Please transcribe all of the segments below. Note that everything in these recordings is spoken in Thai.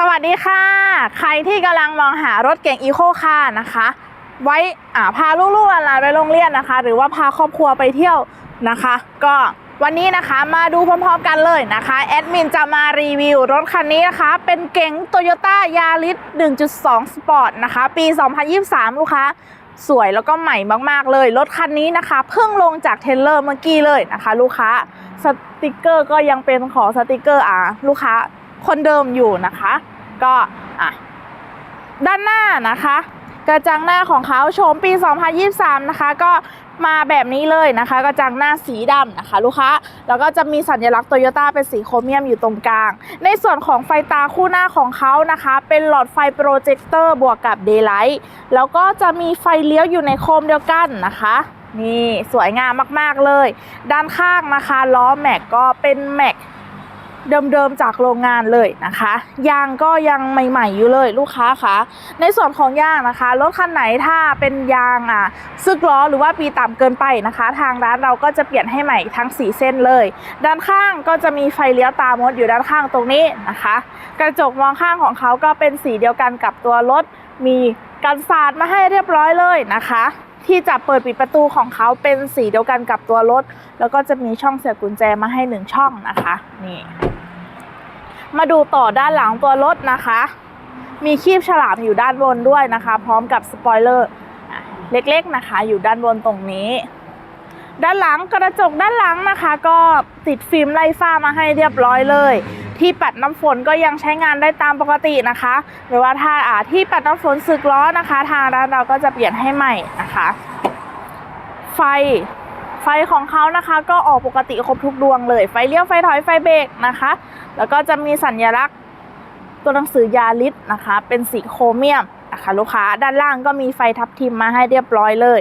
สวัสดีค่ะ ใครที่กำลังมองหารถเก่งอีโคคาร์นะคะ ไว้อ่าพาลูกๆหลานๆไปโรงเรียนนะคะ หรือว่าพาครอบครัวไปเที่ยวนะคะ ก็วันนี้นะคะมาดูพร้อมๆกันเลยนะคะแอดมินจะมารีวิวรถคันนี้นะคะ เป็นเก๋ง Toyota Yaris 1.2 Sport นะคะ ปี 2023 ลูกค้าสวยแล้วก็ใหม่มากๆเลย รถคันนี้นะคะ เพิ่งลงจากเทเลอร์เมื่อกี้เลยนะคะ ลูกค้าสติกเกอร์ก็ยังเป็นของสติกเกอร์อ่าลูกค้า คนเดิมอยู่นะคะ ก็อะด้านหน้านะคะ กระจังหน้าของเขาโฉมปี 2023 นะคะ ก็มาแบบนี้เลยนะคะ กระจังหน้าสีดำนะคะ ลูกค้าแล้วก็จะมีสัญลักษณ์โตโยต้าเป็นสีโครเมียมอยู่ตรงกลาง ในส่วนของไฟตาคู่หน้าของเขานะคะ เป็นหลอดไฟโปรเจคเตอร์บวกกับเดย์ไลท์แล้วก็จะมีไฟเลี้ยวอยู่ในโคมเดียวกันนะคะนี่สวยงามมาก ๆ เลย ด้านข้างนะคะ ล้อแม็กก็เป็นแม็ก เดิมๆจากโรงงานเลยนะคะ ยางก็ยังใหม่ๆอยู่เลยลูกค้าคะในส่วนของยางนะคะรถคันไหนถ้าเป็นยางอะซึกล้อหรือว่าปีต่ำเกินไปนะคะ ทางร้านเราก็จะเปลี่ยนให้ใหม่ทั้ง 4 เส้นเลย ด้านข้างก็จะมีไฟเลี้ยวตามดอยู่ด้านข้างตรงนี้นะคะ กระจกมองข้างของเขาก็เป็นสีเดียวกันกับตัวรถมีกันสาดมาให้เรียบร้อยเลยนะคะ ที่จะเปิดปิดประตูของเขาเป็นสีเดียวกันกับตัวรถ แล้วก็จะมีช่องเสียบกุญแจมาให้หนึ่งช่องนะคะ นี่ มาดูต่อด้านหลังตัวรถนะคะ มีคีบฉลามอยู่ด้านบนด้วยนะคะ พร้อมกับสปอยเลอร์เล็กๆนะคะ อยู่ด้านบนตรงนี้ ด้านหลังกระจกด้านหลังนะคะ ก็ติดฟิล์มไล่ฟ้ามาให้เรียบร้อยเลย ที่ปัดน้ำฝนก็ยังใช้งานได้ตามปกตินะคะ หรือว่าถ้าอ่าที่ปัดน้ำฝนสึกล้อนะคะ ทางร้านเราก็จะเปลี่ยนให้ใหม่นะคะ ไฟ ไฟของเขานะคะก็ออกปกติครบทุกดวงเลย ไฟเลี้ยวไฟถอยไฟเบรกนะคะ แล้วก็จะมีสัญลักษณ์ตัวหนังสือยาลิสนะคะ เป็นสีโครเมียมนะคะลูกค้าด้านล่างก็มีไฟทับทิมมาให้เรียบร้อยเลย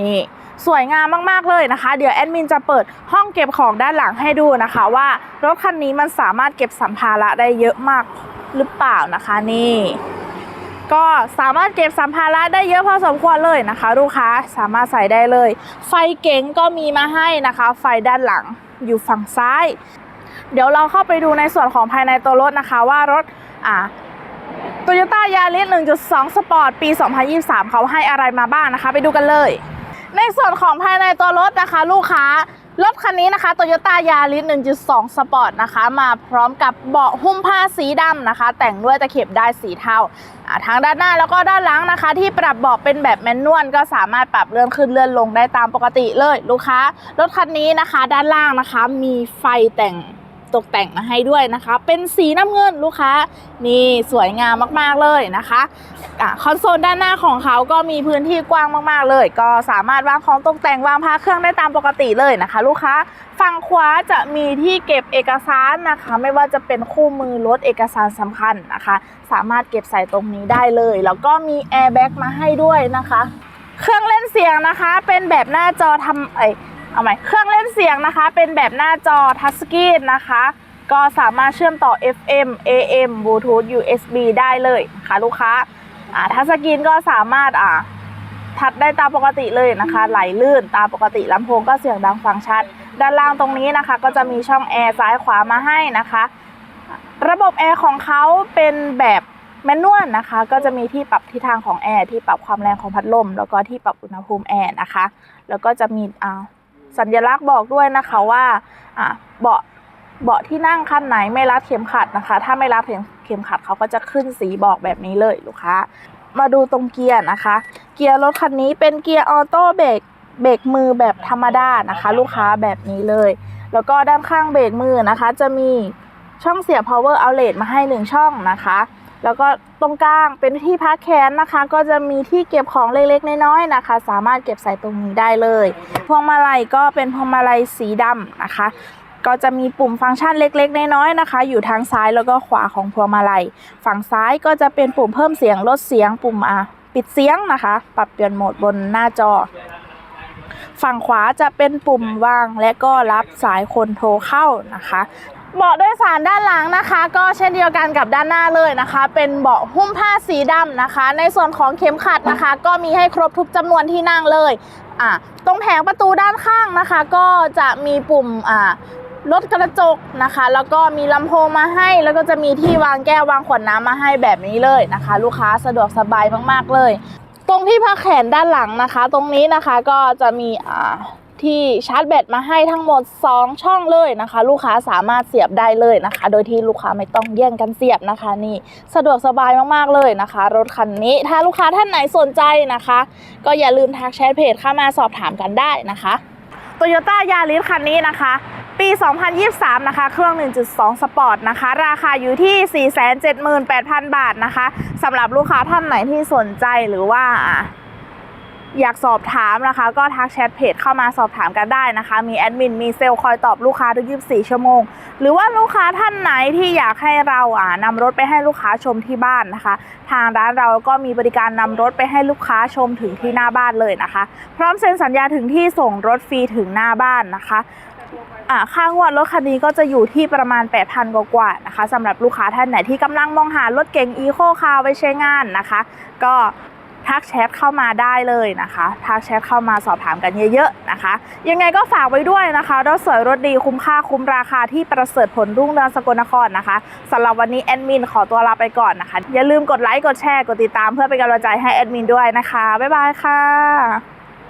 นี่สวยงามมาก ๆ เลยนะคะ เดี๋ยวแอดมินจะเปิดห้องเก็บของด้านหลังให้ดูนะคะว่ารถคันนี้มันสามารถเก็บสัมภาระได้เยอะมากหรือเปล่านะคะนี่ ก็สามารถเก็บสัมภาระได้เยอะพอสมควรเลยนะคะ ลูกค้าสามารถใส่ได้เลย ไฟเก๋งก็มีมาให้นะคะ ไฟด้านหลังอยู่ฝั่งซ้าย เดี๋ยวเราเข้าไปดูในส่วนของภายในตัวรถนะคะว่ารถอ่า Toyota Yaris 1.2 Sport ปี 2023 เขาให้อะไรมาบ้างนะคะ ไปดูกันเลย ในส่วนของภายในตัวรถนะคะ ลูกค้า รถคันนี้นะคะ Toyota Yaris 1.2 Sport นะคะ มาพร้อมกับเบาะหุ้มผ้าสีดำนะคะ แต่งด้วยตะเข็บได้สีเทาทาทั้งด้านหน้าแล้วก็ด้านหลังนะคะ ที่ปรับเบาะเป็นแบบแมนนวลก็สามารถปรับเลื่อนขึ้นเลื่อนลงได้ตามปกติเลยลูกค้า รถคันนี้นะคะ ด้านล่างนะคะ มีไฟแต่ง ตกแต่งมาให้ด้วยนะคะ เป็นสีน้ำเงินลูกค้านี่สวยงามมากๆเลยนะคะอะคอนโซลด้านหน้าของเขาก็มีพื้นที่กว้างมากๆเลย ก็สามารถวางของตกแต่งวางพาเครื่องได้ตามปกติเลยนะคะ ลูกค้าฝั่งขวาจะมีที่เก็บเอกสารนะคะ ไม่ว่าจะเป็นคู่มือรถเอกสารสำคัญนะคะ สามารถเก็บใส่ตรงนี้ได้เลย แล้วก็มีแอร์แบ็กมาให้ด้วยนะคะ เครื่องเล่นเสียงนะคะ เป็นแบบหน้าจอทำเอ เอาใหม่เครื่องเล่นเสียงนะคะ เป็นแบบหน้าจอทัชสกรีนนะคะ ก็สามารถเชื่อมต่อ FM AM Bluetooth USB ได้เลยนะคะลูกค้าอ่าทัชสกรีนก็สามารถอ่าทัดได้ตามปกติเลยนะคะ ไหลลื่นตามปกติลำโพงก็เสียงดังฟังชัด ด้านล่างตรงนี้นะคะ ก็จะมีช่องแอร์ซ้ายขวามาให้นะคะ ระบบแอร์ของเขาเป็นแบบแมนนวลนะคะ ก็จะมีที่ปรับทิศทางของแอร์ที่ปรับความแรงของพัดลม แล้วก็ที่ปรับอุณหภูมิแอร์นะคะ แล้วก็จะมีอ่า สัญลักษณ์บอกด้วยนะคะว่าเบาะเบาะที่นั่งคันไหนไม่รัดเข็มขัดนะคะ ถ้าไม่รัดเข็มเข็มขัดเขาก็จะขึ้นสีบอกแบบนี้เลยลูกค้า มาดูตรงเกียร์นะคะ เกียร์รถคันนี้เป็นเกียร์ออโต้เบรกเบรกมือแบบธรรมดานะคะ ลูกค้าแบบนี้เลย แล้วก็ด้านข้างเบรกมือนะคะ จะมีช่องเสียบ power outlet มาให้หนึ่งช่องนะคะ แล้วก็ตรงกลางเป็นที่พักแขนนะคะ ก็จะมีที่เก็บของเล็กๆน้อยๆนะคะ สามารถเก็บใส่ตรงนี้ได้เลย พวงมาลัยก็เป็นพวงมาลัยสีดำนะคะ ก็จะมีปุ่มฟังก์ชันเล็กๆน้อยๆนะคะ อยู่ทางซ้ายแล้วก็ขวาของพวงมาลัย ฝั่งซ้ายก็จะเป็นปุ่มเพิ่มเสียงลดเสียงปุ่มอะปิดเสียงนะคะ ปรับเปลี่ยนโหมดบนหน้าจอ ฝั่งขวาจะเป็นปุ่มวางและก็รับสายคนโทรเข้านะคะ เบาะโดยสารด้านหลังนะคะ ก็เช่นเดียวกันกับด้านหน้าเลยนะคะ เป็นเบาะหุ้มผ้าสีดำนะคะ ในส่วนของเข็มขัดนะคะ ก็มีให้ครบทุกจำนวนที่นั่งเลยอะตรงแผงประตูด้านข้างนะคะ ก็จะมีปุ่มอ่ารถกระจกนะคะ แล้วก็มีลำโพงมาให้ แล้วก็จะมีที่วางแก้ววางขวดน้ำมาให้แบบนี้เลยนะคะ ลูกค้าสะดวกสบายมากๆเลย ตรงที่พักแขนด้านหลังนะคะ ตรงนี้นะคะก็จะมีอ่า ที่ชาร์จแบตมาให้ทั้งหมด 2 ช่องเลยนะคะ ลูกค้าสามารถเสียบได้เลยนะคะ โดยที่ลูกค้าไม่ต้องแย่งกันเสียบนะคะนี่สะดวกสบายมากๆเลยนะคะ รถคันนี้ถ้าลูกค้าท่านไหนสนใจนะคะ ก็อย่าลืมทักแชทเพจเข้ามาสอบถามกันได้นะคะ Toyota Yaris คันนี้นะคะปี 2023 นะคะ เครื่อง 1.2 สปอร์ตนะคะ ราคาอยู่ที่ 478,000 บาทนะคะ สำหรับลูกค้าท่านไหนที่สนใจหรือว่า อยากสอบถามนะคะ ก็ทักแชทเพจเข้ามาสอบถามกันได้นะคะ มีแอดมินมีเซลล์คอยตอบลูกค้าทุก24 ชั่วโมง หรือว่าลูกค้าท่านไหนที่อยากให้เราอ่านำรถไปให้ลูกค้าชมที่บ้านนะคะ ทางร้านเราก็มีบริการนำรถไปให้ลูกค้าชมถึงที่หน้าบ้านเลยนะคะ พร้อมเซ็นสัญญาถึงที่ส่งรถฟรีถึงหน้าบ้านนะคะค่างวดรถคันนี้ก็จะอยู่ที่ประมาณ 8,000 กว่าๆนะคะสำหรับลูกค้าท่านไหนที่กำลังมองหารถเก๋งอีโคคาร์ไว้ใช้งานนะคะ ก็ ทักแชทเข้ามาได้เลยนะคะทักแชทเข้ามาสอบถามกันเยอะๆนะคะ ยังไงก็ฝากไว้ด้วยนะคะรถสวยรถดีคุ้มค่าคุ้มราคาที่ประเสริฐผลรุ่งเรืองสกลนครนะคะสำหรับวันนี้แอดมินขอตัวลาไปก่อนนะคะ อย่าลืมกดไลค์กดแชร์กดติดตามเพื่อเป็นกำลังใจให้แอดมินด้วยนะคะบ๊ายบายค่ะ